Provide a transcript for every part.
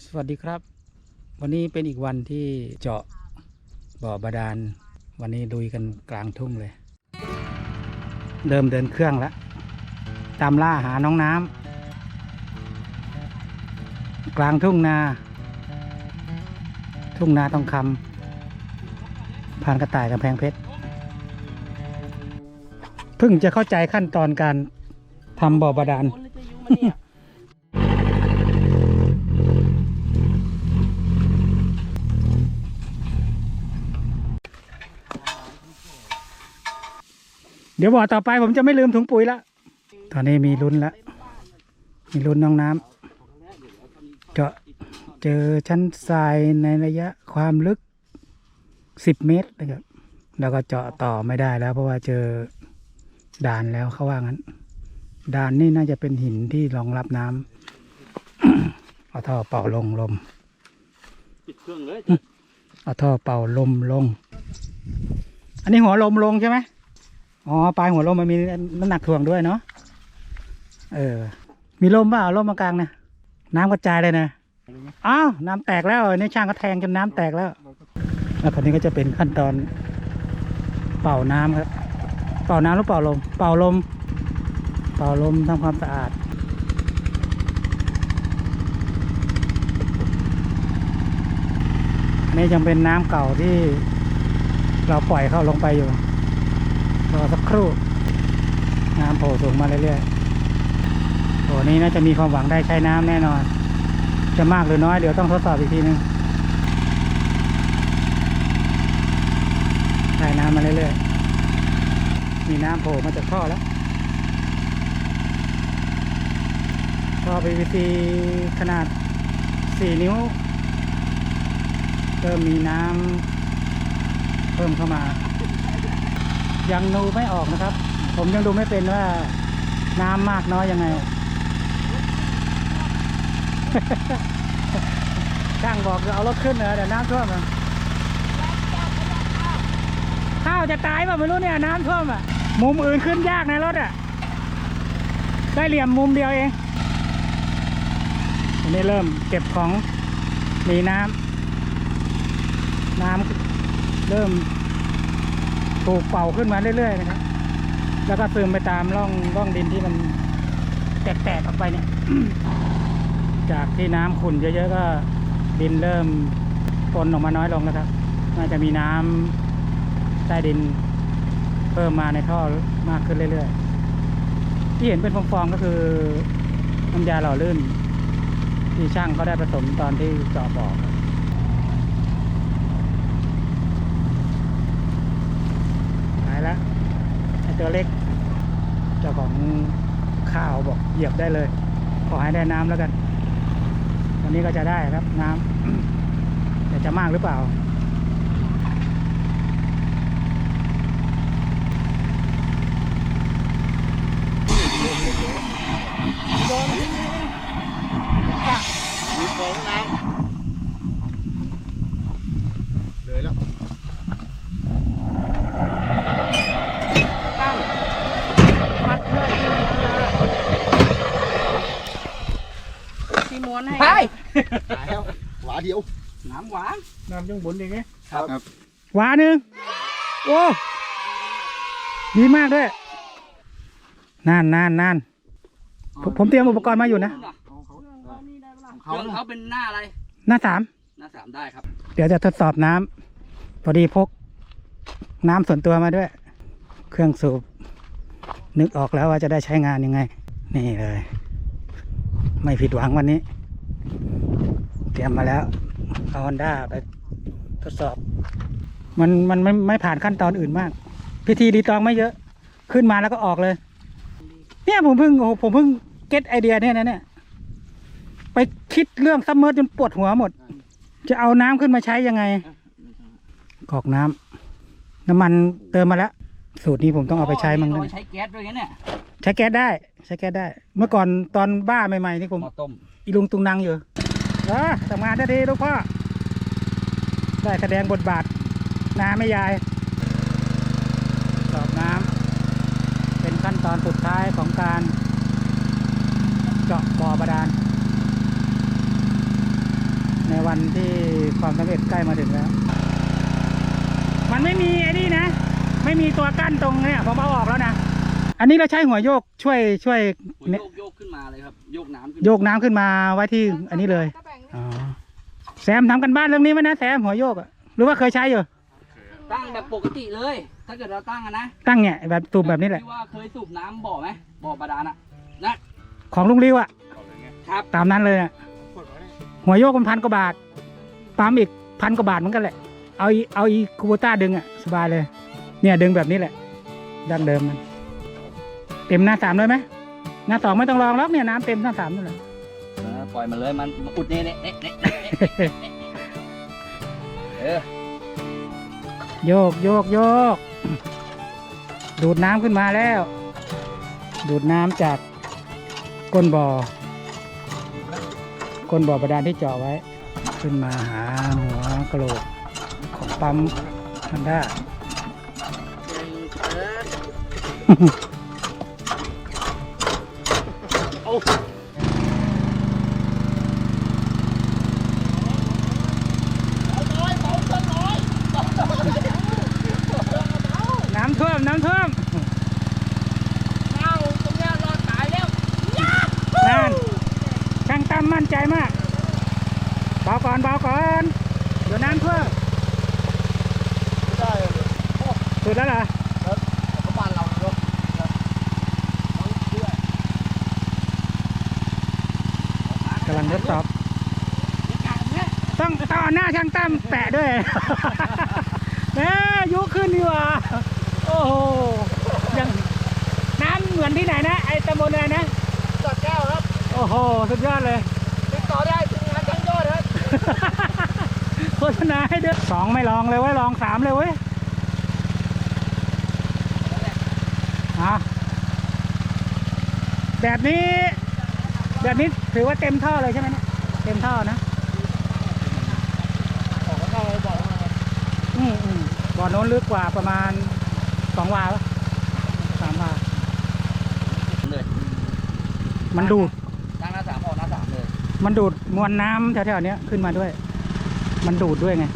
สวัสดีครับ วันนี้เป็นอีกวันที่เจาะบ่อบาดาล วันนี้ลุยกันกลางทุ่งเลย เริ่มเดินเครื่องแล้ว ตามล่าหาน้องน้ำกลางทุ่งนา ทุ่งนาต้องคำพานกระต่ายกำแพงเพชรเพิ่งจะเข้าใจขั้นตอนการทำบ่อบาดาลเดี๋ยวบอกต่อไปผมจะไม่ลืมถุงปุ๋ยละ ตอนนี้มีลุ้นละ มีลุ้นน้องน้ำเจาะเจอชั้นทรายในระยะความลึก10เมตรนะครับแล้วก็เจาะต่อไม่ได้แล้วเพราะว่าเจอด่านแล้วเขาว่างั้น ด่านนี่น่าจะเป็นหินที่รองรับน้ำเอาท่อเป่าลงลมปิดเครื่องเลยเอาท่อเป่าลมลง อันนี้หัวลมลงใช่ไหม อ๋อปลายหัวลมมันมีน้ำหนักถ่วงด้วยเนาะเออ มีลมเปล่าลมมากลางเนี่ยน้ำกระจายเลยนะอ้าวน้ำแตกแล้วนี่ช่างก็แทงจนน้ำแตกแล้ว แล้วคนนี้ก็จะเป็นขั้นตอน เป่าน้ำครับ เป่าน้ำหรือเป่าลม เป่าลม เป่าลมทำความสะอาดอันนี้ยังเป็นน้ำเก่าที่เราปล่อยเข้าลงไปอยู่ รอสักครู่ น้ำโผล่สูงมาเรื่อยๆโอ้นี้น่าจะมีความหวังได้ใช้น้ำแน่นอน จะมากหรือน้อยเดี๋ยวต้องทดสอบอีกทีนึงได้น้ำมาเรื่อยๆ มีน้ำโผล่มาจากท่อแล้วท่อ PVC ขนาด 4 นิ้ว เริ่มมีน้ำเพิ่มเข้ามา ยังดูไม่ออกนะครับ ผมยังดูไม่เป็นว่าน้ำมากน้อยยังไง ช่างบอกจะเอารถขึ้นเหรอเดี๋ยวน้ำท่วมอะข้าวจะตายป่ะไม่รู้เนี่ยน้ำท่วมอะ มุมอื่นขึ้นยากในรถอะ ได้เหลี่ยมมุมเดียวเองอันนี้เริ่มเก็บของหนีน้ำน้ำเริ่ม ถูกเป่าขึ้นมาเรื่อยๆนะครับ แล้วก็ซึมไปตามร่องร่องดินที่มันแตกๆออกไปเนี่ย จากที่น้ำขุ่นเยอะๆก็ดินเริ่มปนออกมาน้อยลงแล้วครับ น่าจะมีน้ำใต้ดินเพิ่มมาในท่อมากขึ้นเรื่อยๆ ที่เห็นเป็นฟองๆก็คือน้ำยาหล่อลื่น ที่ช่างเขาได้ผสมตอนที่เจาะบ่อครับ หายแล้วไอ ตัวเล็ก เจ้าของข้าวบอกเหยียบได้เลย ขอให้ได้น้ำแล้วกัน วันนี้ก็จะได้ครับน้ำแต่จะมากหรือเปล่ามีของน้ำเลยแล้ว ที่ม้วนให้ตายแล้วหวาเดียวน้ำหวานน้ำยังบนอย่างเงี้ยครับหวาหนึ่งโอ้ดีมากด้วยนานนานนานผมผมเตรียมอุปกรณ์มาอยู่นะเครื่องเขาเป็นหน้าอะไร หน้าสามหน้าสามได้ครับ เดี๋ยวจะทดสอบน้ำพอดีพก น้ำส่วนตัวมาด้วย เครื่องสูบ นึกออกแล้วว่าจะได้ใช้งานยังไง นี่เลย ไม่ผิดหวังวันนี้ เตรียมมาแล้วเอาฮอนด้าไปทดสอบ มันมันไม่ไม่ผ่านขั้นตอนอื่นมาก พิธีรีตองไม่เยอะ ขึ้นมาแล้วก็ออกเลย เนี่ยผมเพิ่งโอ้โหผมเพิ่งเก็ตไอเดียเนี่ยนะเนี่ยไปคิดเรื่องซัมเมอร์จนปวดหัวหมด จะเอาน้ำขึ้นมาใช้ยังไงกรอกน้ำน้ำมันเติมมาแล้ว สูตรนี้ผมต้องเอาไปใช้มั้งโดนะยใช้แก๊สด้วยนะเนี่ยใช้แก๊สได้ ใช้แก๊สได้ เมื่อก่อนตอนบ้าใหม่ๆนี่ผมหม้อต้มอีลุงตุงนังอยู่ เออทำงานได้ดีลูกพ่อ ได้แสดงบทบาทน้าไม่ยาย สอบน้ำเป็นขั้นตอนสุดท้ายของการเจาะบ่อบาดาล ในวันที่ความสำเร็จใกล้มาถึงแล้ว มันไม่มีไอ้นี่นะ ไม่มีตัวกั้นตรงเนี่ยผมเอาออกแล้วนะ อันนี้เราใช้หัวโยกช่วยช่วย หัวเนี่ยโยกโยกขึ้นมาเลยครับ โยกน้ำขึ้นโยกน้ำขึ้นมาไว้ที่อันนี้เลย อ๋อแซมทำกันบ้านเรื่องนี้ไหมนะแซมหัวโยกอะหรือว่าเคยใช้อยู่ ตั้งแบบปกติเลย ถ้าเกิดเราตั้งอะนะตั้งเนี่ยแบบตูมแบบนี้แหละ ที่ว่าเคยสูบน้ำบ่อไหมบ่อบาดาลอะนะของลุงริวอะครับตามนั้นเลยอะหัวโยกมันพันกว่าบาทปั๊มอีกพันกว่าบาทเหมือนกันแหละ เอาอีเอาอีคูโบต้าดึงอะสบายเลย เนี่ยดึงแบบนี้แหละ ดั้งเดิมมัน เต็มหน้าสามเลยไหมหน้าสองไม่ต้องลองหรอกเนี่ยน้ำเต็มหน้าสามนั่นแหละเออ ปล่อยมันเลยมันมาอุดเนี่ยเนี่ยเนี่ยเนี่ยเนี่ยเออโยกโยกโยก ดูดน้ำขึ้นมาแล้ว ดูดน้ำจากก้นบ่อ ก้นบ่อบาดาลที่เจาะไว้ ขึ้นมาหาหัวกะโหลกของปั๊มฮันด้า น้ำท่วม น้ำท่วม เอาตรงเนี้ยรอดตายแล้ว นั่นช่างตั้ มมั่นใจมาก เบาก่อนเบาก่อน เดี๋ยวน้ำท่วมไม่ได้เลยสุดแล้วเหรอก็บ้านเราเนาะกำลังทดสอบ ต้องต้อหน้าช่างตั้มแตะด้วยเอ้ยยุขึ้นดีกว่า โอ้โหยังน้ำเหมือนที่ไหนนะ ไอ้ตำบลอะไรนะ จอดแก้วครับ โอ้โห สุดยอดเลย ติดต่อได้ทีมงานทั้งยอดครับโฆษณาให้ด้วยสองไม่ลองเลยเว้ยลองสามเลยเว้ยอะแบบนี้ แบบนี้ถือว่าเต็มท่อเลยใช่ไหมเนี่ยเต็มท่อนะออกก็เข้าเลยบอกว่าอืมอืมบ่อโน้นลึกกว่าประมาณสองวาปะสามวาเลยมันดูด มันดูดมวลน้ำแถวๆเนี้ยขึ้นมาด้วย มันดูดด้วยไง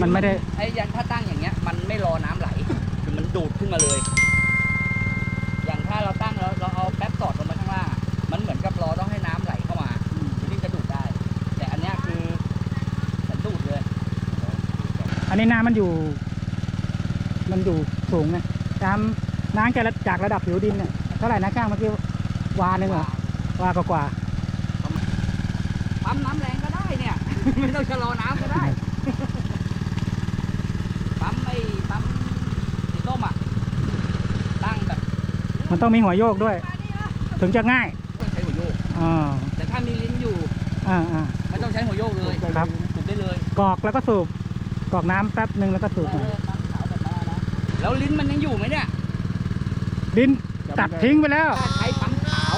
มันไม่ได้ ไอ้อยังถ้าตั้งอย่างเงี้ย มันไม่รอน้ำไหลคือมันดูดขึ้นมาเลย อย่างถ้าเราตั้งแล้วเราเอาแป๊บสอดลงไปข้างล่างอะมันเหมือนกับรอต้องให้น้ำไหลเข้ามาถึงจะดูดได้ แต่อันเนี้ยคือมันดูดเลย อันนี้น้ำมันอยู่ มันอยู่สูงไงตามน้ำจากระจากระดับผิวดินเนี่ยเท่าไหร่นะข้างเมื่อกี้วาหนึ่งเหรอวากว่าปั๊ มน้ำแรงก็ได้เนี่ย ไม่ต้องชะลอน้ำก็ได้ ปั๊มไอ้ปั๊มสีส้มอะ ตั้งแบบๆมันต้องมีหัวโยกด้วยถึงจะง่ายต้องใช้หัวโยก อ่าแต่ถ้ามีลิ้นอยู่ อ่าอ่า ไม่ต้องใช้หัวโยกเลยครับ สูบได้เลยกรอกแล้วก็สูบกรอกน้ำแป๊บหนึ่งแล้วก็สูบเออปั๊มขาวแบบนั้นนะแล้วลิ้นมันยังอยู่ไหมเนี่ย ดินตัดทิ้งไปแล้ว ถ้าใช้ปั๊มขาว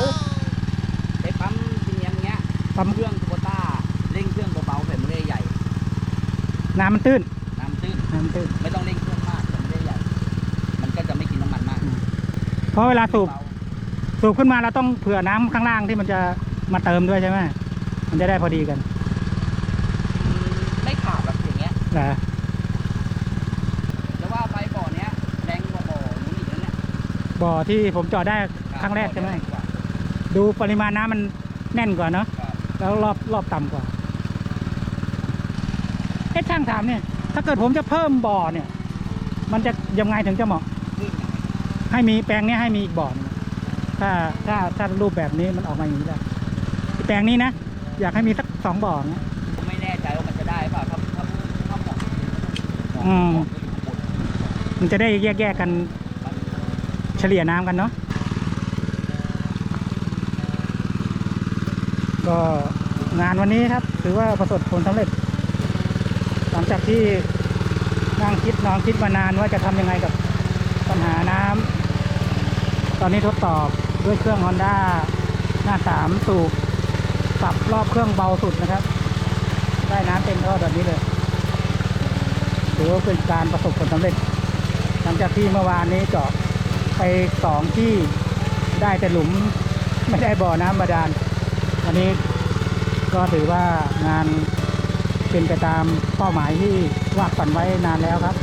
ใช้ปั๊มซีเนียมเงี้ยปั๊ม เครื่องโคต้าเร่งเครื่องเบาๆแบบไม่ได้ใหญ่ น้ำมันตื้น น้ำตื้น น้ำมันตื้น ไม่ต้องเร่งเครื่องมากแต่ไม่ได้ใหญ่ มันก็จะไม่กินน้ำมันมากเพราะเวลาสูบเบาสูบขึ้นมาเราต้องเผื่อน้ำข้างล่างที่มันจะมาเติมด้วยใช่ไหมมันจะได้พอดีกันอืมไม่ขาดแบบอย่างเงี้ยเหรอแต่ว่าไฟบ่อเนี้ยแรงกว่าบ่อนู้นอีกนะเนี่ยบ่อที่ผมเจาะได้ครั้งแรกใช่ไหมดูปริมาณน้ำมันแน่นกว่าเนาะครับแล้วรอบรอบต่ำกว่าเอ๊ะ ช่างถามเนี่ย ถ้าเกิดผมจะเพิ่มบ่อเนี่ย มันจะยังไงถึงจะเหมาะขึ้นอย่างเงี้ยให้มีแปลงเนี้ยให้มีอีกบ่อหนึ่งถ้าถ้าถ้ารูปแบบนี้มันออกมาอย่างนี้ได้แปลงนี้นะ อยากให้มีสักสองบ่อเงี้ยผมไม่แน่ใจว่ามันจะได้เปล่าถ้าถ้าถ้าหมอกอืมหมอกก็อยู่ข้างบนมันจะได้แยกแยกๆกันเฉลี่ยน้ำกันเนาะก็งานวันนี้ครับ ถือว่าประสบผลสำเร็จห ลังจากที่นั่งคิดนอนคิดมานานว่าจะทำยังไงกับปัญหาน้ำตอนนี้ทดสอบด้วยเครื่อง Honda หน้าสามสูบปรับรอบเครื่องเบาสุดนะครับ ได้น้ำเต็มท่อแบบนี้เลยถือว่าเป็นการประสบผลสำเร็จ หลังจากที่เมื่อวานนี้เจาะไปสองที่ได้แต่หลุมไม่ได้บ่อน้ำบาดาลวันนี้ก็ถือว่างาน เป็นไปตามเป้าหมายที่วาดฝันไว้นานแล้วครับ